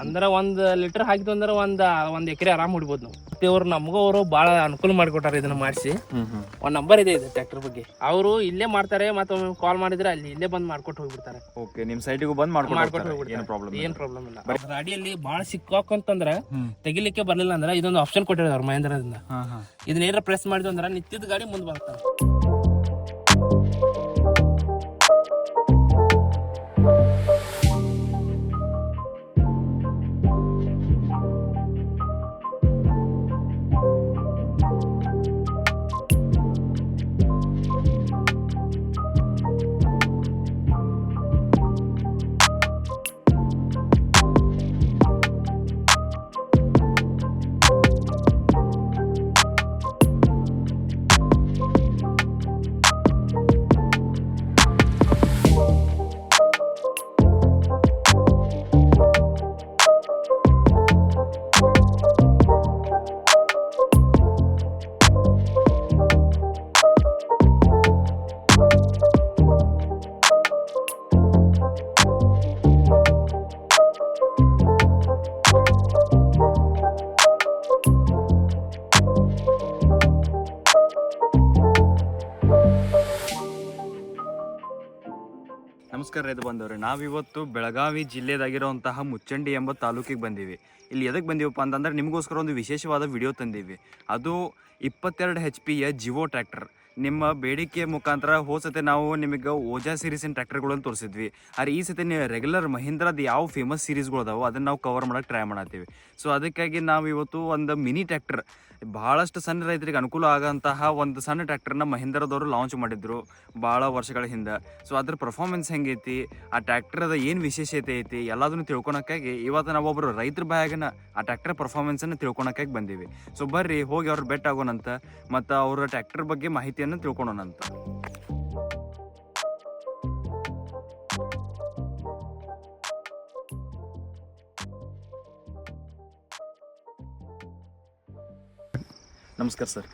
ಅಂದ್ರ ಒಂದ್ ಲೀಟರ್ ಹಾಕಿದ್ವು ಅಂದ್ರ ಒಂದ್ ಒಂದ್ ಎಕರೆ ಆರಾಮ್ ಹೊಡಿಬೋದು ನಾವು. ನಮ್ಗ ಅವ್ರು ನಮಗೂ ಅವರು ಬಹಳ ಅನುಕೂಲ ಮಾಡಿಕೊಟ್ಟಾರ ಇದನ್ನ ಮಾಡಿಸಿ. ಒಂದ್ ನಂಬರ್ ಇದೆ ಇದು ಟ್ರ್ಯಾಕ್ಟರ್ ಬಗ್ಗೆ. ಅವರು ಇಲ್ಲೇ ಮಾಡ್ತಾರೆ ಮತ್ತೆ ಒಮ್ಮೆ ಕಾಲ್ ಮಾಡಿದ್ರೆ ಅಲ್ಲಿ ಇಲ್ಲೇ ಬಂದ್ ಮಾಡ್ಕೊಟ್ಟು ಹೋಗ್ಬಿಡ್ತಾರೆ. ಓಕೆ ನಿಮ್ ಸೈಟಿಗೂ ಬಂದ್ ಮಾಡ್ಕೊಂಡು ಹೋಗ್ಬಿಡ್ತಾರೆ. ಪ್ರಾಬ್ಲಮ್ ಏನ್ ಪ್ರಾಬ್ಲಮ್ ಇಲ್ಲ. ಗಾಡಿಯಲ್ಲಿ ಬಾಳ ಸಿಕ್ಕಾಕಂತಂದ್ರೆ ತೆಗಿಲಿಕ್ಕೆ ಬರ್ಲಿಲ್ಲ ಅಂದ್ರೆ ಇದೊಂದು ಆಪ್ಷನ್ ಕೊಟ್ಟಿದ್ದಾರೆ ಮಹೇಂದ್ರದಿಂದ. ಇದನ್ನ ಏನಾರ ಪ್ರೆಸ್ ಮಾಡಿದ್ವಿ ಅಂದ್ರೆ ನಿತ್ಯದ ಗಾಡಿ ಮುಂದೆ ಬರ್ತಾರೆ ರೈತ ಬಂದವ್ರೆ. ನಾವಿವತ್ತು ಬೆಳಗಾವಿ ಜಿಲ್ಲೆದಾಗಿರುವಂತಹ ಮುಚ್ಚಂಡಿ ಎಂಬ ತಾಲೂಕಿಗೆ ಬಂದೀವಿ. ಇಲ್ಲಿ ಎದಕ್ಕೆ ಬಂದೀವಪ್ಪ ಅಂತಂದ್ರೆ ನಿಮಗೋಸ್ಕರ ಒಂದು ವಿಶೇಷವಾದ ವಿಡಿಯೋ ತಂದೀವಿ. ಅದು ಇಪ್ಪತ್ತೆರಡು ಹೆಚ್ ಪಿಯ ಜಿವೋ ಟ್ರ್ಯಾಕ್ಟರ್ ನಿಮ್ಮ ಬೇಡಿಕೆ ಮುಖಾಂತರ ಹೋಸತೆ ಸತಿ ನಾವು ನಿಮಗೆ ಓಜಾ ಸೀರೀಸಿನ ಟ್ರ್ಯಾಕ್ಟರ್ಗಳನ್ನು ತೋರಿಸಿದ್ವಿ. ಆದರೆ ಈ ಸತಿ ನೀವು ರೆಗ್ಯುಲರ್ ಮಹೀಂದ್ರದ ಯಾವ ಫೇಮಸ್ ಸೀರೀಸ್ಗಳು ಅದಾವೆ ಅದನ್ನು ನಾವು ಕವರ್ ಮಾಡೋಕೆ ಟ್ರೈ ಮಾಡತ್ತೀವಿ. ಸೊ ಅದಕ್ಕಾಗಿ ನಾವು ಇವತ್ತು ಒಂದು ಮಿನಿ ಟ್ರ್ಯಾಕ್ಟರ್ ಭಾಳಷ್ಟು ಸಣ್ಣ ರೈತರಿಗೆ ಅನುಕೂಲ ಆಗೋಂತಹ ಒಂದು ಸಣ್ಣ ಟ್ರ್ಯಾಕ್ಟರ್ನ ಮಹೀಂದ್ರದವರು ಲಾಂಚ್ ಮಾಡಿದ್ರು ಭಾಳ ವರ್ಷಗಳ ಹಿಂದೆ. ಸೊ ಅದ್ರ ಪರ್ಫಾರ್ಮೆನ್ಸ್ ಹೆಂಗೈತಿ, ಆ ಟ್ರ್ಯಾಕ್ಟರ್ದ ಏನು ವಿಶೇಷತೆ ಐತಿ ಎಲ್ಲದನ್ನು ತಿಳ್ಕೊಳಕ್ಕಾಗಿ ಇವತ್ತು ನಾವು ಒಬ್ಬರು ರೈತರ ಬಾಯಾಗನ ಆ ಟ್ರ್ಯಾಕ್ಟರ್ ಪರ್ಫಾರ್ಮೆನ್ಸನ್ನು ತಿಳ್ಕೊಳಕ್ಕಾಗಿ ಬಂದೀವಿ. ಸೊ ಬರ್ರಿ ಹೋಗಿ ಅವ್ರು ಬೆಟ್ ಆಗೋಣಂತ ಮತ್ತು ಅವರ ಟ್ರ್ಯಾಕ್ಟರ್ ಬಗ್ಗೆ ಮಾಹಿತಿಯನ್ನು ತಿಳ್ಕೊಳೋಣಂತ ನಮಸ್ಕಾರ ಸರ್.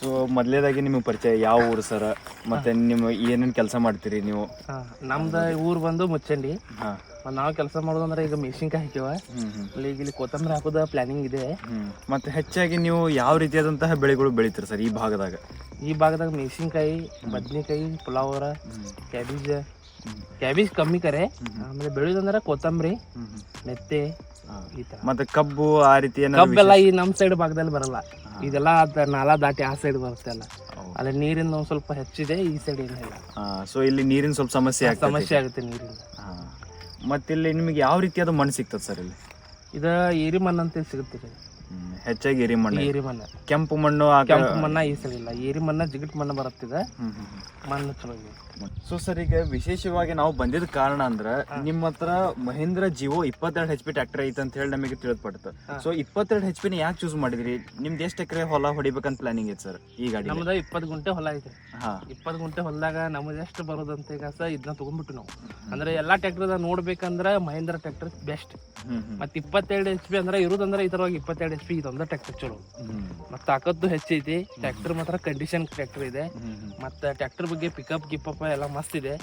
ಸೊ ಮೊದಲೇದಾಗಿ ನಿಮಗೆ ಪರಿಚಯ ಯಾವ ಊರು ಸರ್? ಮತ್ತೆ ನಿಮ್ಮ ಏನೇನು ಕೆಲಸ ಮಾಡ್ತೀರಿ ನೀವು? ನಮ್ದು ಊರು ಬಂದು ಮುಚ್ಚಂಡಿ. ಹಾಂ. ನಾವು ಕೆಲಸ ಮಾಡೋದಂದ್ರೆ ಈಗ ಮೆಣಸಿನ್ಕಾಯಿ ಹಾಕಿವ. ಈಗ ಇಲ್ಲಿ ಕೊತ್ತಂಬರಿ ಹಾಕೋದ ಪ್ಲಾನಿಂಗ್ ಇದೆ. ಮತ್ತೆ ಹೆಚ್ಚಾಗಿ ನೀವು ಯಾವ ರೀತಿಯಾದಂತಹ ಬೆಳೆಗಳು ಬೆಳಿತೀರಿ ಸರ್ ಈ ಭಾಗದಾಗ? ಈ ಭಾಗದಾಗ ಮೆಣಸಿನ್ಕಾಯಿ ಬದ್ನಿಕಾಯಿ ಪುಲಾವರ ಕ್ಯಾಬೇಜ್. ಕ್ಯಾಬೇಜ್ ಕಮ್ಮಿ ಕರೆ. ಆಮೇಲೆ ಬೆಳೆಯೋದಂದ್ರೆ ಕೊತ್ತಂಬರಿ ಮೆತ್ತೆ ಈ ಮತ್ತೆ ಕಬ್ಬು ಆ ರೀತಿ ಕಬ್ಬೆಲ್ಲ ಈ ನಮ್ ಸೈಡ್ ಭಾಗದಲ್ಲಿ ಬರಲ್ಲ. ಇದೆಲ್ಲ ನಾಲ ನಾಲಾ ದಾಟಿ ಆ ಸೈಡ್ ಬರುತ್ತೆ ಅಲ್ಲ. ಅಲ್ಲಿ ನೀರಿನ ಒಂದ್ ಸ್ವಲ್ಪ ಹೆಚ್ಚಿದೆ ಈ ಸೈಡ್ ಏನಿಲ್ಲ ಸೊ ಇಲ್ಲಿ ನೀರಿನ ಸ್ವಲ್ಪ ಸಮಸ್ಯೆ ಸಮಸ್ಯೆ ಆಗುತ್ತೆ ನೀರಿನ ಮತ್ತೆ ಇಲ್ಲಿ ನಿಮಗೆ ಯಾವ ರೀತಿಯಾದ ಮಣ್ಣು ಸಿಗ್ತದೆ ಸರ್ ಇಲ್ಲಿ? ಇದು ಏರಿ ಮಣ್ಣು ಅಂತ ಸಿಗುತ್ತೆ. ಹೆಚ್ಚಾಗಿ ಏರಿ ಮಣ್ಣು ಏರಿ ಮಣ್ಣು. ಕೆಂಪು ಮಣ್ಣು ಕೆಂಪು ಮಣ್ಣ ಈ ಸಲ ಇಲ್ಲ. ಏರಿ ಮಣ್ಣ ಜಿಗಟ್ ಮಣ್ಣು ಬರುತ್ತಿದೆ. ಮಣ್ಣು ಚಲೋ ಇದೆ ಸೊ ಸರ್ ಈಗ ವಿಶೇಷವಾಗಿ ನಾವು ಬಂದಿದ್ದ ಕಾರಣ ಅಂದ್ರ ನಿಮ್ಮ ಹತ್ರ ಮಹೇಂದ್ರ ಜಿವೋ ಇಪ್ಪತ್ತೆರಡು ಹೆಚ್ ಪಿ ಟ್ರ್ಯಾಕ್ಟರ್ ಐತೆ ಅಂತ ಹೇಳಿ ನಮಗೆ ತಿಳಿದ್ಪಡ್ತು. ಸೊ ಇಪ್ಪತ್ತೆರಡು ಹೆಚ್ ಪಿನ ಯಾಕೆ ಚೂಸ್ ಮಾಡಿದ್ರಿ? ನಿಮ್ದು ಎಷ್ಟು ಎಕರೆ ಹೊಲ ಹೊಡಿಬೇಕಂತ ಪ್ಲಾನಿಂಗ್ ಐತೆ ಸರ್ ಈ ಗಾಡಿ ನಮ್ದು ಇಪ್ಪತ್ತು ಗುಂಟೆ ಹೊಲ ಐತೆ. ಹಾ. ಇಪ್ಪತ್ತು ಗುಂಟೆ ಹೊಲದಾಗ ನಮ್ದು ಎಷ್ಟು ಬರೋದಂತ ಈಗ ಸರ್ ಇದನ್ನ ತಗೊಂಡ್ಬಿಟ್ಟು ನಾವು. ಅಂದ್ರೆ ಎಲ್ಲಾ ಟ್ರ್ಯಾಕ್ಟರ್ ನೋಡ್ಬೇಕಂದ್ರೆ ಮಹೇಂದ್ರ ಟ್ರ್ಯಾಕ್ಟರ್ ಬೆಸ್ಟ್ ಮತ್ತೆ ಇಪ್ಪತ್ತೆರಡು ಹೆಚ್ ಪಿ ಅಂದ್ರೆ ಇರೋದಂದ್ರೆ ಇದ್ರೊಳಗೆ ಇಪ್ಪತ್ತೆರಡು ಹೆಚ್ ಪಿ ಇದೊಂದು ಟ್ರ್ಯಾಕ್ಟರ್ ಚಲೋ. ಮತ್ತೆ ತಾಕತ್ತು ಹೆಚ್ಚೈತಿ. ಟ್ರ್ಯಾಕ್ಟರ್ ಮಾತ್ರ ಕಂಡೀಷನ್ ಟ್ರ್ಯಾಕ್ಟರ್ ಇದೆ. ಮತ್ತೆ ಟ್ರ್ಯಾಕ್ಟರ್ ಬಗ್ಗೆ ಪಿಕಪ್ ಗಿಪ್ಪಪ್ ಎಲ್ಲ ಮಸ್ತ್ ಇದೆ.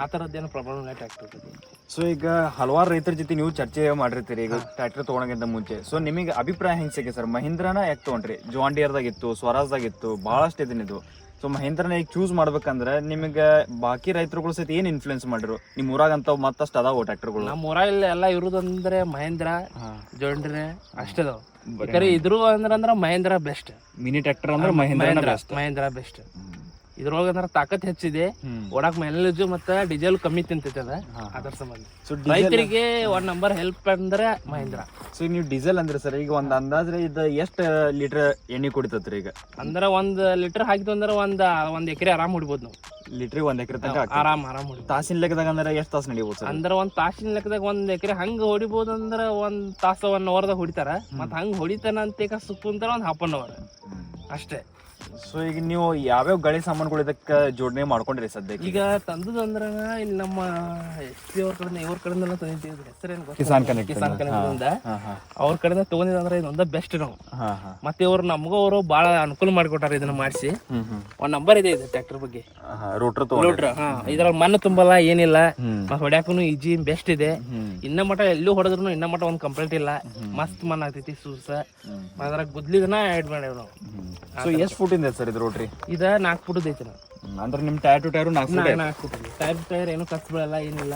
ಆ ತರದ್ದೇನು ಪ್ರಾಬ್ಲಮ್ ಇಲ್ಲ ಟ್ಯಾಕ್ಟರ್ ಸೊ ಈಗ ಹಲವಾರು ರೈತರ ಜೊತೆ ನೀವು ಚರ್ಚೆ ಮಾಡಿರ್ತೀರಿ ಈಗ ಟ್ರ್ಯಾಕ್ಟರ್ ತಗೊಳಗಿಂತ ಮುಂಚೆ. ಸೊ ನಿಮಗೆ ಅಭಿಪ್ರಾಯ ಹೆಂಗ್ ಸಿಕ್ಕೆ ಸರ್? ಮಹೀಂದ್ರನ ಯಾಕೆ ತಗೊಂಡ್ರಿ? ಜಾಂಡಿಯರ್ದಾಗ ಇತ್ತು ಸ್ವರಾಜ್ದಾಗ ಇತ್ತು ಬಹಳಷ್ಟು ಇದನ್ನಿದು ಸೊ ಮಹೇಂದ್ರನ ಈಗ ಚೂಸ್ ಮಾಡ್ಬೇಕಂದ್ರೆ ನಿಮಗೆ ಬಾಕಿ ರೈತರುಗಳ ಸಹಿತ ಏನ್ ಇನ್ಫ್ಲುಯೆನ್ಸ್ ಮಾಡಿರು? ನಿಮ್ಮ ಊರಾಗ ಅಂತ ಮತ್ತಷ್ಟು ಅದಾವ ಟ್ರ್ಯಾಕ್ಟರ್ಗಳು ನಮ್ಮ ಊರಲ್ಲಿ ಎಲ್ಲ ಇರುದಂದ್ರೆ ಮಹೇಂದ್ರ ಜೋಂಡ್ರೆ ಅಷ್ಟೇ ಇದ್ರು ಅಂದ್ರ ಅಂದ್ರ ಮಹೇಂದ್ರ ಬೆಸ್ಟ್ ಮಿನಿ ಟ್ರ್ಯಾಕ್ಟರ್ ಅಂದ್ರೆ ಮಹೇಂದ್ರ ಮಹೇಂದ್ರ ಬೆಸ್ಟ್ ಇದ್ರೊಳಗೆ ಅಂದ್ರೆ ತಾಕತ್ ಹೆಚ್ಚಿದೆ. ಓಡಾಕ್ ಮೈಲೇಜ್ ಮತ್ತೆ ಡೀಸೆಲ್ ಕಮ್ಮಿ ತಿಂತೈತೆ ಅದ ಅದ್ರ ಸಂಬಂಧ. ರೈತರಿಗೆ ಒಂದ್ ನಂಬರ್ ಹೆಲ್ಪ್ ಅಂದ್ರೆ ಮಹೇಂದ್ರ. ಸೊ ನೀವು ಡೀಸೆಲ್ ಅಂದ್ರೆ ಸರ್ ಈಗ ಒಂದ್ ಅಂದಾಜ್ರೆ ಇದು ಎಷ್ಟು ಲೀಟರ್ ಎಣ್ಣೆ ಕುಡಿತೈತ್ರಿ ಈಗ? ಅಂದ್ರ ಒಂದ್ ಲೀಟರ್ ಹಾಕಿದ್ವಿ ಅಂದ್ರೆ ಒಂದ್ ಒಂದ್ ಎಕರೆ ಆರಾಮ್ ಹೊಡಿಬೋದು ನಾವು. ಲೀಟ್ರಿ ಒಂದ್ ಎಕರೆ ತನಕ. ಆರಾಮ್ ಆರಾಮ್ ಹೊಡಿ ತಾಸಿನ ಲೆಕ್ಕದಾಗ ಅಂದ್ರೆ ಎಷ್ಟ್ ತಾಸು ನಡಿಬೋದು ಸರ್? ಅಂದ್ರ ಒಂದ್ ತಾಸಿನ ಲೆಕ್ಕದಾಗ ಒಂದ್ ಎಕರೆ ಹಂಗ ಹೊಡಿಬೋದು ಅಂದ್ರ ಒಂದ್ ತಾಸ ಒನ್ ಅವರ್ದಾಗ ಹೊಡಿತಾರ. ಮತ್ ಹಂಗ ಹೊಡಿತಾನ ಅಂತ ಈಗ ಸುತ್ತು ಒಂದ್ ಹಾಫ್ ಅನ್ ಅವರ್ ಅಷ್ಟೇ. ಸೊ ಈಗ ನೀವು ಯಾವ್ಯಾವ ಗಳಿ ಸಾಮಾನುಗಳು ಇದಕ್ಕೆ ಜೋಡಣೆ ಮಾಡ್ಕೊಂಡ್ರಿ ಸದ್ಯಕ್ಕೆ? ಈಗ ತಂದದ ಅಂದ್ರ ಇಲ್ಲಿ ನಮ್ಮ ಎಸ್ ಪಿ ಅವ್ರ ಕಡೆ ಇವ್ರ ಕಡೆ ತಂದಿದ್ದೀವಿ ಹೆಸರೇನು. ಕಿಸಾನ್ ಕನೆಕ್ಟ್ ಕಿಸಾನ್ ಕನೆಕ್ಟ್ ಅವ್ರ ಕಡೆಯಿಂದ ತಗೊಂಡಿದ್ರೆ ಇದೊಂದ ಬೆಸ್ಟ್ ನಾವು. ಮತ್ತೆ ಇವ್ರು ನಮಗೂ ಅವರು ಬಹಳ ಅನುಕೂಲ ಮಾಡಿಕೊಟ್ಟಾರ ಇದನ್ನ ಮಾಡಿಸಿ. ಒಂದ್ ನಂಬರ್ ಇದೆ ಇದು ಟ್ರ್ಯಾಕ್ಟರ್ ಬಗ್ಗೆ. ರೋಟ್ರ್ ಹಾ ಇದ್ರಲ್ಲಿ ಮಣ್ಣು ತುಂಬಲ್ಲ ಏನಿಲ್ಲ. ಹೊಡ್ಯಾಕೂ ಈಜಿ ಬೆಸ್ಟ್ ಇದೆ. ಇನ್ನ ಮಟ ಎಲ್ಲೂ ಹೊಡೆದ್ರು ಇನ್ನ ಮಟ ಒಂದ್ ಕಂಪ್ಲೇಂಟ್ ಇಲ್ಲ. ಮಸ್ತ್ ಮಣ್ಣ ಆಗ್ತೈತಿ ಸೂಸ ಅದ್ರಾಗ ಗುದ್ಲಿದನ ಆಡ್ ಮಾಡ್ಯಾವ ನಾವು. ಸೊ ಎಷ್ಟು ಫುಟಿಂದ ಸರ್ ಇದು ರೋಟ್ರಿ ಇದ ನಾಲ್ಕು ಫುಟದ ಐತಿ ನಾವು ಅಂದ್ರೆ ನಿಮ್ಮ ಟೈರ್ ಟು ಟೈರು ನಾಲ್ಕು ಫುಟ್ ನಾಲ್ಕು ಫುಟ್ ಟೈರ್ ಟೈರ್ ಏನು ಖರ್ಚು ಬೀಳಲ್ಲ ಏನಿಲ್ಲ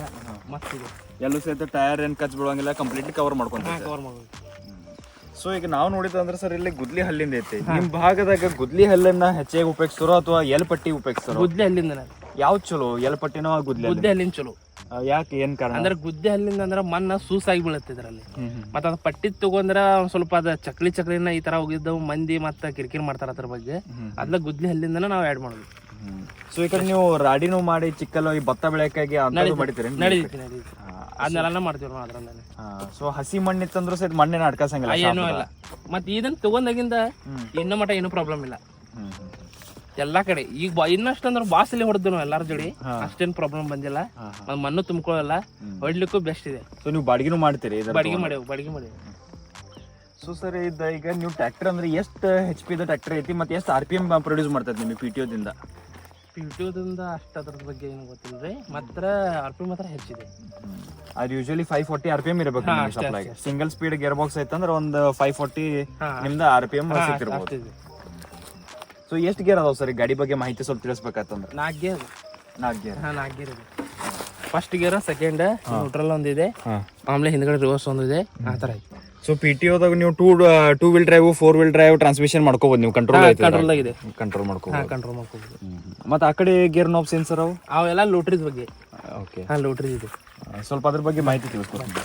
ಮಸ್ತ್ ಇದೆ. ಎಲ್ಲೂ ಸಹಿತ ಟೈರ್ ಏನು ಕಚ್ ಬೀಳಂಗಿಲ್ಲ ಕಂಪ್ಲೀಟ್ಲಿ ಕವರ್ ಮಾಡ್ಕೊಂತೀವಿ ಕವರ್ ಮಾಡೋದು ಸೊ ಈಗ ನಾವು ನೋಡಿದಂದ್ರೆ ಸರ್ ಇಲ್ಲಿ ಗುದ್ಲಿ ಹಲ್ಲಿಂದ ಐತಿ. ನಿಮ್ಮ ಭಾಗದಾಗ ಗುದ್ಲಿ ಹಲ್ಲನ್ನ ಹೆಚ್ಚಾಗಿ ಉಪಯೋಗಿಸ್ತಾರೋ ಅಥವಾ ಎಲ್ ಪಟ್ಟಿ ಉಪಯೋಗಿಸ್ತಾರೋ? ಗುದ್ಲಿ ಹಲ್ಲಿಂದ ಯಾವ್ದು ಚಲೋ? ಎಲ್ ಪಟ್ಟಿನೋ ಗುದ್ಲಿ? ಗುದ್ದೆ ಹಲ್ಲಿನ ಚಲೋ. ಯಾಕೆ ಏನ್ ಕಾರಣ? ಅಂದ್ರೆ ಗುದ್ದೆ ಹಲ್ಲಿಂದ ಅಂದ್ರೆ ಮಣ್ಣ ಸೂಸಾಗಿ ಬೀಳುತ್ತೆ ಇದ್ರಲ್ಲಿ. ಮತ್ತ ಅದ್ ಪಟ್ಟಿ ತಗೊಂಡ್ರ ಒಂದ್ ಸ್ವಲ್ಪ ಅದ ಚಕ್ಲಿ ಚಕ್ಲಿನ ಈ ತರ ಹೋಗಿದ್ದವು ಮಂದಿ ಮತ್ತ ಕಿರಿಕಿರಿ ಮಾಡ್ತಾರ ಅದ್ರ ಬಗ್ಗೆ. ಅದ್ಲ ಗುದ್ಲಿ ಹಲ್ಲಿಂದನ ನಾವು ಆಡ್ ಮಾಡೋದು. ಸೊ ಈ ಕಡೆ ನೀವು ರಾಡಿನೂ ಮಾಡಿ ಚಿಕ್ಕಲ್ಲ ಈ ಭತ್ತ ಬೆಳೆಯಕ್ಕಾಗಿ ಅಂತ ಮಾಡಿತೀರಿ ಅದನ್ನೆಲ್ಲ ಮಾಡ್ತೀವಿ ನಾವು ಅದ್ರಲ್ಲೇ ಸೊ ಹಸಿ ಮಣ್ಣು ಇತ್ತಂದ್ರೂ ಸಹಿತ ಮಣ್ಣಿನ ಅಡ್ಕಸಂಗಿಲ್ಲ ಏನೂ ಇಲ್ಲ. ಮತ್ತೆ ಇದನ್ನ ತಗೊಂಡಾಗಿಂದ ಇನ್ನೂ ಮಟ್ಟ ಏನೂ ಪ್ರಾಬ್ಲಮ್ ಇಲ್ಲ. ಎಲ್ಲಾ ಕಡೆ. ಈಗ ಬಾ ಇನ್ನಷ್ಟು ಅಂದ್ರೆ ಬಾಸಲ್ಲಿ ಹೊಡೆದು ನಾವು ಎಲ್ಲಾರ ಜೋಡಿ. ಅಷ್ಟೇನ್ ಪ್ರಾಬ್ಲಮ್ ಬಂದಿಲ್ಲ. ಹಾ, ಮಣ್ಣು ತುಂಬಿಕೊಳ್ಳಲ್ಲ. ಹೊಡ್ಲಿಕ್ಕೂ ಬೆಸ್ಟ್ ಇದೆ. ಸೊ ನೀವು ಬಾಡಿಗೆನೂ ಮಾಡ್ತೀರಿ ಇದರ ಬಾಡಿಗೆ ಮಾಡೇವು ಬಾಡಿಗೆ ಮಾಡೇವು ಸೊ ಸರ್ ಇದು ಈಗ ನೀವು ಟ್ರ್ಯಾಕ್ಟರ್ ಅಂದ್ರೆ ಎಷ್ಟು ಹೆಚ್ ಪಿ ಟ್ರ್ಯಾಕ್ಟರ್ ಐತಿ ಮತ್ತೆ ಎಷ್ಟು ಆರ್ ಪಿ ಎಂ ಪ್ರೊಡ್ಯೂಸ್ ಮಾಡ್ತದೆ ನಿಮಗೆ ಪಿ ಟಿ ಪಿಟಿಒದಿಂದ ಅಷ್ಟ ಅದ್ರ ಬಗ್ಗೆ ಏನು ಗೊತ್ತಿಲ್ರಿ. ಮಾತ್ರ ಆರ್ ಪಿ ಮಾತ್ರ ಹೆಚ್ಚಿದೆ ಅದು usually five forty R P M ಇರಬೇಕು ನಿಮಗೆ supply single speed gear box ಐತಂದ್ರೆ ಒಂದು ಫೈವ್ ಫೋರ್ಟಿ ಹಾ. ನಿಮ್ದು ಆರ್ ಪಿ ಎಂ ಸಿಕ್ಕಿರ್ಬೋದು. ಅಷ್ಟಿದೆ ಸೊ ಎಷ್ಟು ಗೇರ್ ಅದಾವ ಸರ್ ಈ ಗಾಡಿ ಬಗ್ಗೆ ಮಾಹಿತಿ ಸ್ವಲ್ಪ ತಿಳಿಸ್ಬೇಕಂತಂದ್ರೆ. ನಾಲ್ಕು ಗೇರ್ ನಾಲ್ಕು ಗೇರ್ ಹಾ ನಾಲ್ಕು ಗೇರ್ ಇದೆ. ಫಸ್ಟ್ ಗೇರ್ ಸೆಕೆಂಡ್ ನ್ಯೂಟ್ರಲ್ ಒಂದಿದೆ ಆಮೇಲೆ ಹಿಂದ್ಗಡೆ ರಿವರ್ಸ್ ಒಂದಿದೆ ಆ ಥರ ಐತೆ. ಸೊ ಪಿ ಟಿ ಒದಾಗ ನೀವು two two wheel drive four wheel drive transmission ಮಾಡ್ಕೋಬಹುದು ನೀವು. ಕಂಟ್ರೋಲ್ ಐತಿ ಕಂಟ್ರೋಲ್ ಆಗಿದೆ. ಕಂಟ್ರೋಲ್ ಹಾ ಕಂಟ್ರೋಲ್ ಮಾಡ್ಕೋಬಹುದು ಮತ್ತೆ ಆ ಕಡೆ ಗೇರ್ ನೋಬ್ ಸೆನ್ಸರ್ ಸರ್ ಅವು? ಅವೆಲ್ಲ ಲೋಟ್ರಿದ ಬಗ್ಗೆ. ಓಕೆ ಹಾ ಲೋಟ್ರಿ ಇದೆ. ಸ್ವಲ್ಪ ಅದ್ರ ಬಗ್ಗೆ ಮಾಹಿತಿ ತಿಳಿಸ್ಕೊಡ್ತೀನಿ.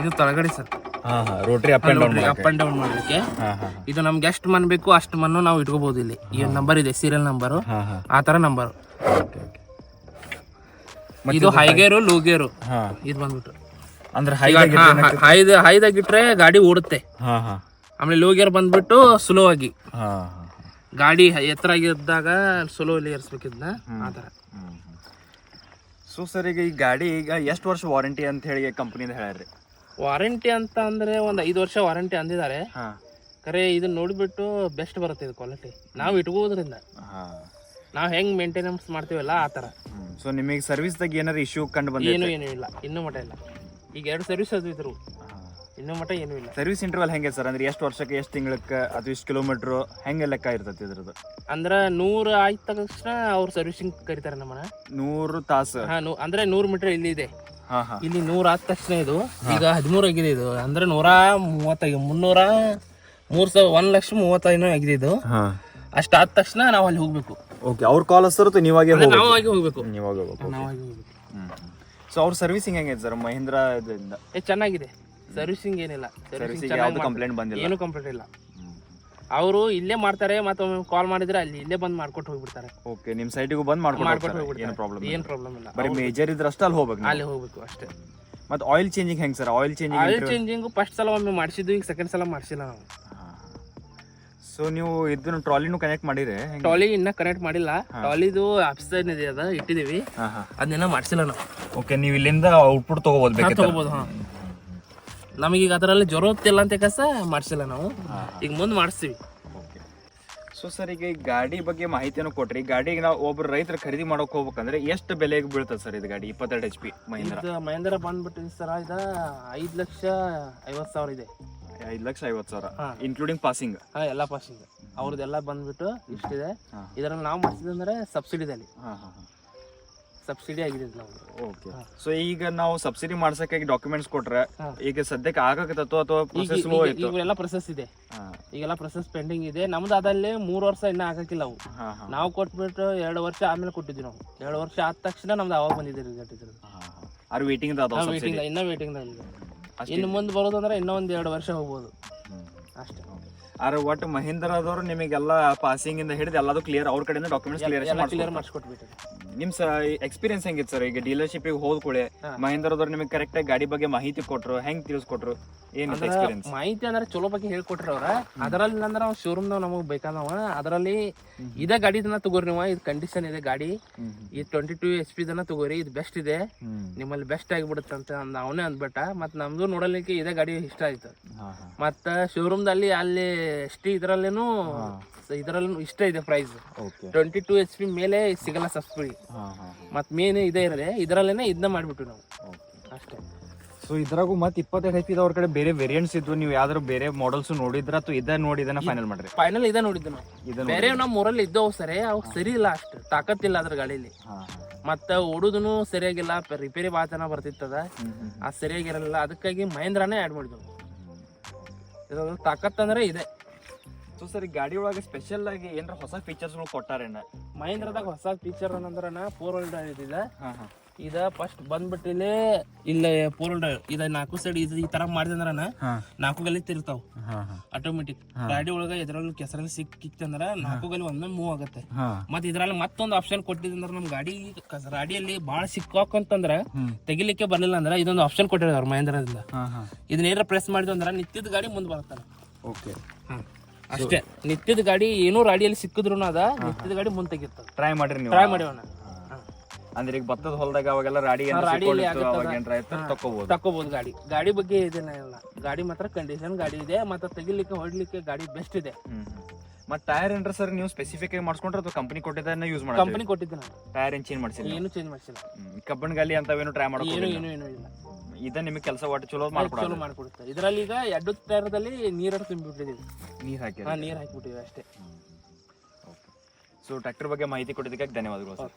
ಇದು ತಳಗಡೆ ಸರ್. ಹಾಂ ಹಾಂ. Rotary up and down up and down ಮಾಡ್ಲಿಕ್ಕೆ ಹಾಂ ಹಾಂ ಇದು ನಮ್ಗೆ ಎಷ್ಟು ಮನ್ ಬೇಕು ಅಷ್ಟು ಮಣ್ಣು ನಾವು ಇಟ್ಕೋಬಹುದು ಇಲ್ಲಿ. ಈ ನಂಬರ್ ಇದೆ ಸೀರಿಯಲ್ ನಂಬರ್ ಆತರ ಆ ತರ ನಂಬರ್ ಇದು ಹೈಗೇರು ಲೂಗೇರು ಇದು ಬಂದ್ಬಿಟ್ಟು. ಅಂದ್ರೆ ಹೈದ ಹೈದಾಗಿಟ್ರೆ ಗಾಡಿ ಓಡುತ್ತೆ. ಆಮೇಲೆ ಲೂಗೇರ್ ಬಂದ್ಬಿಟ್ಟು ಸ್ಲೋ ಆಗಿ. ಗಾಡಿ ಎತ್ತರ ಆಗಿದ್ದಾಗ ಸ್ಲೋ ಅಲ್ಲಿ ಏರ್ಸ್ಬೇಕಿದ್ನ ಆ ತರ. ಸೊ ಸರ್ ಈಗ ಈ ಗಾಡಿ ಈಗ ಎಷ್ಟು ವರ್ಷ ವಾರಂಟಿ ಅಂತ ಹೇಳಿ ಕಂಪ್ನಿಯಿಂದ ಹೇಳ್ಯಾರಿ ವಾರಂಟಿ ಅಂತ ಅಂದ್ರೆ ಒಂದ್ ಐದು ವರ್ಷ ವಾರಂಟಿ ಅಂದಿದ್ದಾರೆ. ಕರೆ ಖರೆ ಇದನ್ನ ನೋಡ್ಬಿಟ್ಟು ಬೆಸ್ಟ್ ಬರುತ್ತೆ ಇದು ಕ್ವಾಲಿಟಿ ನಾವು ಇಟ್ಕೋದ್ರಿಂದ ನಾವ್ ಹೆಂಗ್ ಮೇಂಟೆನೆನ್ಸ್ ಮಾಡ್ತೀವಲ್ಲ ಆ ತರ. ಸೊ ನಿಮಗೆ ಸರ್ವಿಸ್ದಾಗ ಏನಾರು ಇಶ್ಯೂ ಕಂಡು ಬಂದ ಏನು ಏನು ಇಲ್ಲ. ಇನ್ನೂ ಮಟ್ಟ ಇಲ್ಲ. ಈಗ ಎರಡು ಸರ್ವಿಸ್ ಅದು ಇದ್ರು. ಇನ್ನೂ ಮಟ್ಟ ಏನೂ ಇಲ್ಲ. ಸರ್ವಿಸ್ ಇಂಟರ್ವಲ್ ಹೆಂಗೆ ಸರ್? ಅಂದ್ರೆ ಎಷ್ಟು ವರ್ಷಕ್ಕೆ ಎಷ್ಟು ತಿಂಗಳಕ್ಕೆ ಅದು ಇಷ್ಟು ಕಿಲೋಮೀಟ್ರ್ ಹೆಂಗೆ ಲೆಕ್ಕ ಇರ್ತೈತಿ ಇದ್ರದ್ದು? ಅಂದ್ರೆ ನೂರು ಆಯ್ತ ತಕ್ಷಣ ಅವ್ರು ಸರ್ವಿಸಿಂಗ್ ಕರೀತಾರೆ ನಮ್ಮನ್ನ. ನೂರು ತಾಸು. ಹಾ ನೂ ಅಂದ್ರೆ ನೂರು ಮೀಟರ್ ಇಲ್ಲಿ ಇದೆ. ಇಲ್ಲಿ ನೂರ ಆದ ತಕ್ಷಣ ಇದು. ಈಗ ಹದಿಮೂರು ಆಗಿದೆ ಇದು. ಅಂದ್ರೆ ನೂರ ಮೂವತ್ತೈದು ಮುನ್ನೂರ ಮೂರ್ ಸಾವಿರ ಒಂದ್ ಲಕ್ಷ ಮೂವತ್ತೈದು ಆಗಿದೆ ಇದು. ಅಷ್ಟ ಆದ ತಕ್ಷಣ ನಾವು ಅಲ್ಲಿ ಹೋಗ್ಬೇಕು. ಓಕೆ ಅವ್ರ ಕಾಲ್ ಹಸ್ತರು ನೀವಾಗೆ ನಾವಾಗಿ ಹೋಗ್ಬೇಕು. ನಾವು ಆಗಿ ಹೋಗ್ಬೇಕು. ನೀವಾಗ ಹೋಗ್ಬೇಕು ನಾವಾಗಿ ಹೋಗ್ಬೇಕು. ಸೊ ಅವ್ರ ಸರ್ವಿಸಿಂಗ್ ಹೆಂಗೈತೆ ಸರ್ ಮಹೇಂದ್ರ ಇದರಿಂದ ಏ ಚೆನ್ನಾಗಿದೆ. ಸರ್ವಿಸಿಂಗ್ ಏನಿಲ್ಲ. ಸರ್ವಿಸಿಂಗ್ ಯಾವ್ದು ಕಂಪ್ಲೇಂಟ್ ಬಂದಿಲ್ಲ. ಏನು ಕಂಪ್ಲೇಂಟ್ ಇಲ್ಲ. ಅವರು ಇಲ್ಲೇ ಮಾಡ್ತಾರೆ ಮತ್ತೆ ಕಾಲ್ ಮಾಡಿದ್ರೆ ಅಲ್ಲಿ ಇಲ್ಲೇ ಬಂದ್ ಮಾಡ್ಕೊಟ್ಟು ಹೋಗ್ಬಿಡ್ತಾರೆ. ಓಕೆ ನಿಮ್ಮ ಸೈಟಿಗೂ ಬಂದ್ ಮಾಡ್ಕೊಂಡು ಮಾಡ್ಕೊಟ್ಟು. ಏನು ಪ್ರಾಬ್ಲಮ್ ಏನು ಪ್ರಾಬ್ಲಮ್ ಇಲ್ಲ. ಬರೀ ಮೇಜರ್ ಇದ್ರೆ ಅಷ್ಟೇ ಅಲ್ಲಿ ಹೋಗ್ಬೇಕು ಅಲ್ಲಿ ಹೋಗ್ಬೇಕು ಅಷ್ಟೇ. ಮತ್ತೆ ಆಯಿಲ್ ಚೇಂಜಿಂಗ್ ಹೆಂಗ್ sir oil changing oil changing first ಸಲ ಒಮ್ಮೆ ಮಾಡಿಸಿದ್ವಿ ಈಗ ಸೆಕೆಂಡ್ ಸಲ ಮಾಡಿಸಿಲ್ಲ ನಾವು. ಸೊ ನೀವು ಇದನ್ನ ಟ್ರಾಲಿನೂ ಕನೆಕ್ಟ್ ಮಾಡಿರಿ? ಟ್ರಾಲಿ ಇನ್ನ ಕನೆಕ್ಟ್ ಮಾಡಿಲ್ಲ. ಟ್ರಾಲಿದು ಆಫೀಸ್ ಇದೆ ಅದ ಇಟ್ಟಿದೀವಿ. ಅದನ್ನ ಮಾಡಿಸಿಲ್ಲ ನಾವು. ಓಕೆ ನೀವು ಇಲ್ಲಿಂದ ಔಟ್ಪುಟ್ ತಗೋಬಹುದು ಹಾ. ನಮಗೀಗ ಅದರಲ್ಲಿ ಜ್ವರ ಹೊತ್ತಿಲ್ಲ ಅಂತ ಕಸ ಮಾಡಿಸಿಲ್ಲ ನಾವು. ಈಗ ಮುಂದೆ ಮಾಡಿಸ್ತೀವಿ. ಸೊ ಸರ್ ಈಗ ಈ ಗಾಡಿ ಬಗ್ಗೆ ಮಾಹಿತಿಯನ್ನು ಕೊಟ್ರಿ. ಗಾಡಿಗೆ ನಾವು ಒಬ್ರು ರೈತರು ಖರೀದಿ ಮಾಡೋಕೆ ಹೋಗ್ಬೇಕಂದ್ರೆ ಎಷ್ಟು ಬೆಲೆಗೆ ಬೀಳ್ತದೆ ಸರ್ ಇದು ಗಾಡಿ? ಇಪ್ಪತ್ತೆರಡು ಎಚ್ ಪಿ ಮಹಿಂದ್ರ? ಮಹೇಂದ್ರ ಬಂದ್ಬಿಟ್ಟು ಸರ ಇದ ಐದು ಲಕ್ಷ ಐವತ್ತು ಸಾವಿರ ಇದೆ. ಐದು ಲಕ್ಷ ಐವತ್ತು ಸಾವಿರ ಹಾ. ಇನ್ಕ್ಲೂಡಿಂಗ್ ಪಾಸಿಂಗ್ ಹಾ ಎಲ್ಲ ಪಾಸಿಂಗ್ ಅವ್ರದ್ದೆಲ್ಲ ಬಂದ್ಬಿಟ್ಟು ಇಷ್ಟಿದೆ. ಇದರಲ್ಲಿ ನಾವು ಮಾಡಿಸಿದಂದ್ರೆ ಸಬ್ಸಿಡಿದಲ್ಲಿ ಹಾಂ ಹಾಂ ಹಾಂ. ಸಬ್ಸಿಡಿ ಆಗಿದೆ ನಾವು. ಓಕೆ ಸೊ ಈಗ ನಾವು ಸಬ್ಸಿಡಿ ಮಾಡ್ಸಕ್ಕೆ ಡಾಕ್ಯುಮೆಂಟ್ಸ್ ಕೊಟ್ರೆ. ಈಗ ಸದ್ಯಕ್ಕೆ ಆಗಕತ್ತೋ ಅಥವಾ ಪ್ರೊಸೆಸ್ ಈಗ- ಈಗೆಲ್ಲ ಪ್ರೊಸೆಸ್ ಇದೆ. ಹಾಂ. ಈಗೆಲ್ಲ ಪ್ರೊಸೆಸ್ ಪೆಂಡಿಂಗ್ ಇದೆ. ನಮ್ದು ಅದಲ್ಲಿ ಮೂರು ವರ್ಷ ಇನ್ನ ಆಗಕ್ಕಿಲ್ಲ ಅವು. ಹಾಂ ಹಾಂ. ನಾವು ಕೊಟ್ಬಿಟ್ಟು ಎರಡು ವರ್ಷ ಆಮೇಲೆ ಕೊಟ್ಟಿದ್ವಿ ನಾವು. ಎರಡು ವರ್ಷ ಆದ ತಕ್ಷಣ ನಮ್ದು ಅವಾಗ ಬಂದಿದೆ ರಿಸಲ್ಟ್ ಇದ್ರದ್ದು. ಆರು ವೇಟಿಂಗ್ ಅದಾವ ಸಬ್ಸಿಡಿ ವೇಟಿಂಗ್ ಇನ್ನ ವೇಟಿಂಗ್ ಅಷ್ಟೇ. ಇನ್ನು ಮುಂದೆ ಬರೋದಂದ್ರೆ ಇನ್ನೂ ಒಂದು ಎರಡು ವರ್ಷ ಹೋಗ್ಬೋದು. ಅಷ್ಟೇ. ಆದ್ರೆ ಒಟ್ಟು ಮಹೀಂದ್ರದವರು ನಿಮಗೆಲ್ಲ ಪಾಸಿಂಗ್ ಇಂದ ಹಿಡಿದು ಎಲ್ಲದೂ ಕ್ಲಿಯರ್ ಅವ್ರ ಕಡೆಯಿಂದ ಡಾಕ್ಯುಮೆಂಟ್ಸ್ ಕ್ಲಿಯರ್ ಎಲ್ಲ ಕ್ಲಿಯರ್ ಮಾಡಿಸ್ಕೊಟ್ಬಿಟ್ಟು ನಿಮ್ ಎಕ್ಸ್ಪೀರಿಯನ್ಸ್ ಹೆಂಗಿತ್ತು ಸರ್ ಈಗ ಡೀಲರ್ಶಿಪ್ ಹೋದ ಕೂಡಲೇ ಹಾ. ಮಹೇಂದ್ರದವ್ರು ನಿಮಗೆ ಕರೆಕ್ಟ್ ಆಗಿ ಗಾಡಿ ಬಗ್ಗೆ ಮಾಹಿತಿ ಕೊಟ್ರು ಹೆಂಗ್ ತಿಳಿಸ್ಕೊಟ್ರು? ಏನ್ ಎಕ್ಸ್ಪೀರಿಯನ್ಸ್ ಮಾಹಿತಿ ಅಂದ್ರೆ ಚಲೋ ಬಗ್ಗೆ ಹೇಳ್ಕೊಟ್ರಿ ಅವ್ರ. ಅದರಲ್ಲಿ ಅಂದ್ರೆ ನಾವು ಶೋರೂಮ್ ನಮಗ್ ಬೇಕಾದವ. ಅದರಲ್ಲಿ ಇದೇ ಗಾಡಿ ತಗೋರಿ ನೀವು ಇದು ಕಂಡೀಷನ್ ಇದೆ ಗಾಡಿ. ಈ ಟ್ವೆಂಟಿ ಟೂ ಎಚ್ ಪಿ ದನ ತಗೋರಿ ಇದು ಬೆಸ್ಟ್ ಇದೆ. ನಿಮ್ಮಲ್ಲಿ ಬೆಸ್ಟ್ ಆಗಿಬಿಡುತ್ತೆ ಅಂತ ಅಂದ ಅವನೇ ಅಂದ್ಬಿಟ್ಟ. ಮತ್ ನಮ್ದು ನೋಡಲಿಕ್ಕೆ ಇದೇ ಗಾಡಿ ಇಷ್ಟ ಆಯ್ತು. ಮತ್ತ ಶೋರೂಮ್ದಲ್ಲಿ ಅಲ್ಲಿ ಎಷ್ಟಿ ಇದ್ರಲ್ಲೇನು ಇದ್ರಲ್ಲೂ ಇಷ್ಟ ಇದೆ price twenty two H P ಮೇಲೆ ಸಿಗಲ್ಲ ಸಬ್ಸಿಡಿ ಮತ್ ಮೇನ್ ಇದೇ ಇರದೆ ಇದರಲ್ಲೇನೆ ಇದನ್ನ ಮಾಡ್ಬಿಟ್ಟು ನಾವು. ಅಷ್ಟೇ. ಸೊ ಇದ್ರಾಗೂ ಮತ್ತೆ ಇಪ್ಪತ್ತೆರಡು ಹೆಚ್ ಅವ್ರ ಕಡೆ ಬೇರೆ ವೇರಿಯಂಟ್ಸ್ ಇದ್ವು. ನೀವು ಯಾವ್ದಾದ್ರು ಬೇರೆ ಮಾಡೆಲ್ಸ್ ನೋಡಿದ್ರ ಅಥವಾ ಇದ ನೋಡಿ ಇದನ್ನ ಫೈನಲ್ ಮಾಡ್ರಿ? ಫೈನಲ್ ಇದೇ ನೋಡಿದ್ದು ನಾವು. ಬೇರೆ ನಮ್ಮ ಊರಲ್ಲಿ ಇದ್ದವು ಸರಿ ಅವು ಸರಿ ಇಲ್ಲ ಅಷ್ಟು. ತಾಕತ್ತಿಲ್ಲ ಅದ್ರ ಗಾಡಿಲಿ. ಮತ್ತ ಓಡುದನು ಸರಿಯಾಗಿಲ್ಲ ಪ- ರಿಪೇರಿ ಜನ ಬರ್ತಿತ್ತದ. ಆ ಸರಿಯಾಗಿರಲಿಲ್ಲ. ಅದಕ್ಕಾಗಿ ಮಹೇಂದ್ರನೇ ಆ್ಯಡ್ ಮಾಡಿದ್ವು. ಇದ್ರ ತಾಕತ್ ಅಂದ್ರೆ ಇದೆ. ಸೊ ಸರ್ ಗಾಡಿ ಒಳಗೆ ಸ್ಪೆಷಲ್ ಆಗಿ ಏನಾರ ಹೊಸ ಫೀಚರ್ಸ್ಗಳು ಕೊಟ್ಟಾರೇನ? ಮಹೇಂದ್ರದಾಗ ಹೊಸ ಫೀಚರ್ ಏನಂದ್ರ ಫೋರ್ ವೀಲರ್ ಇದಿದೆ ಇದ. ಫಸ್ಟ್ ಬಂದ್ಬಿಟ್ಟಿಲ್ಲ ಇಲ್ಲ ಫೋರ್ ಡ್ರೈವ್ ಇದ ನಾಲ್ಕು ಸೈಡ್ ಇದು ಈ ತರ ಮಾಡಿದ್ರ ನಾಲ್ಕು ಗಲಿ ತಿರ್ತಾವ. ಆಟೋಮೆಟಿಕ್ ಗಾಡಿ ಒಳಗ ಇದ್ರಲ್ಲಿ ಕೆಸರಲ್ಲಿ ಸಿಕ್ಕಿತ್ತಂದ್ರ ನಾಲ್ಕು ಗಲಿ ಒಮ್ಮೆ ಮೂವ್ ಆಗತ್ತೆ. ಮತ್ ಇದ್ರಲ್ಲಿ ಮತ್ತೊಂದು ಆಪ್ಷನ್ ಕೊಟ್ಟಿದಂದ್ರ ನಮ್ ಗಾಡಿ ಗಾಡಿಯಲ್ಲಿ ಬಾಳ ಸಿಕ್ಕಾಕಂತಂದ್ರ ತೆಗಿಲಿಕ್ಕೆ ಬರ್ಲಿಲ್ಲ ಅಂದ್ರ ಇದೊಂದು ಆಪ್ಷನ್ ಕೊಟ್ಟಿರ್ತಾರ ಮಹೇಂದ್ರದಿಂದ. ಇದನ್ನ ಏನಾರ ಪ್ರೆಸ್ ಮಾಡಿದ್ವಿ ಅಂದ್ರ ನಿತ್ಯದ ಗಾಡಿ ಮುಂದ್ ಬರ್ತಾರ ಓಕೆ ಅಷ್ಟೇ. ನಿತ್ಯದ ಗಾಡಿ ಏನೋ ರಾಡಿಯಲ್ಲಿ ಸಿಕ್ಕಿದ್ರು ಅದ ನಿತ್ಯದ ಗಾಡಿ ಮುಂದೆ ತೆಗಿರ್ತದ ಟ್ರೈ ಮಾಡ್ರಿ ನೀವು. ಟ್ರೈ ಮಾಡಿವಣ್ಣ ಅಂದ್ರೆ ಈಗ ಭತ್ತದ ಹೊಲದಾಗ ಅವಾಗೆಲ್ಲ ರಾಡಿ ರಾಡಿಯಲ್ಲಿ ತಕೋಬಹುದು ಗಾಡಿ. ಗಾಡಿ ಬಗ್ಗೆ ಇದೇನ ಇಲ್ಲ. ಗಾಡಿ ಮಾತ್ರ ಕಂಡೀಷನ್ ಗಾಡಿ ಇದೆ ಮತ್ತೆ ತೆಗಿಲಿಕ್ಕೆ ಹೊಡ್ಲಿಕ್ಕೆ ಗಾಡಿ ಬೆಸ್ಟ್ ಇದೆ. ಮತ್ತೆ ಟೈರ್ ಏನ್ರ ಸರ್ ನೀವು ಸ್ಪೆಸಿಫಿಕ್ ಆಗಿ ಮಾಡಿಸ್ಕೊಂಡ್ರೆ ಅಥವಾ ಕಂಪನಿ ಕೊಟ್ಟಿದ್ದನ್ನ ಯೂಸ್ ಮಾಡಿ ಕಂಪನಿ ಕೊಟ್ಟಿದ್ದೆ ನಾನು. ಟೈರ್ ಏನ್ ಚೇಂಜ್ ಮಾಡ್ಸಿಲ್ಲ? ಏನು ಚೇಂಜ್ ಮಾಡಿಸಿಲ್ಲ. ಕಬ್ಬನ್ ಗಾಲಿ ಅಂತವೇನು ಟ್ರೈ ಏನು ಮಾಡ್ಕೊಂಡು ಏನು ಏನು ಇಲ್ಲ. ಇದ ನಿಮಗೆ ಕೆಲಸ ಒಟ್ಟು ಚಲೋ ಚಲೋ ಮಾಡ್ಕೊಡೋದು. ಮಾಡ್ಕೊಡುತ್ತೆ ಇದರಲ್ಲಿ ಈಗ ಎರಡು ತರದಲ್ಲಿ ನೀರನ್ನು ತುಂಬಿಬಿಟ್ಟಿದ್ದೀವಿ ನೀರ್ ಹಾಕಿ ಹಾ ನೀರ್ ಹಾಕಿಬಿಟ್ಟಿವಿ ಅಷ್ಟೇ. ಸೊ ಟ್ರ್ಯಾಕ್ಟರ್ ಬಗ್ಗೆ ಮಾಹಿತಿ ಕೊಟ್ಟಿದ್ದಕ್ಕೆ ಧನ್ಯವಾದಗಳು ಸರ್.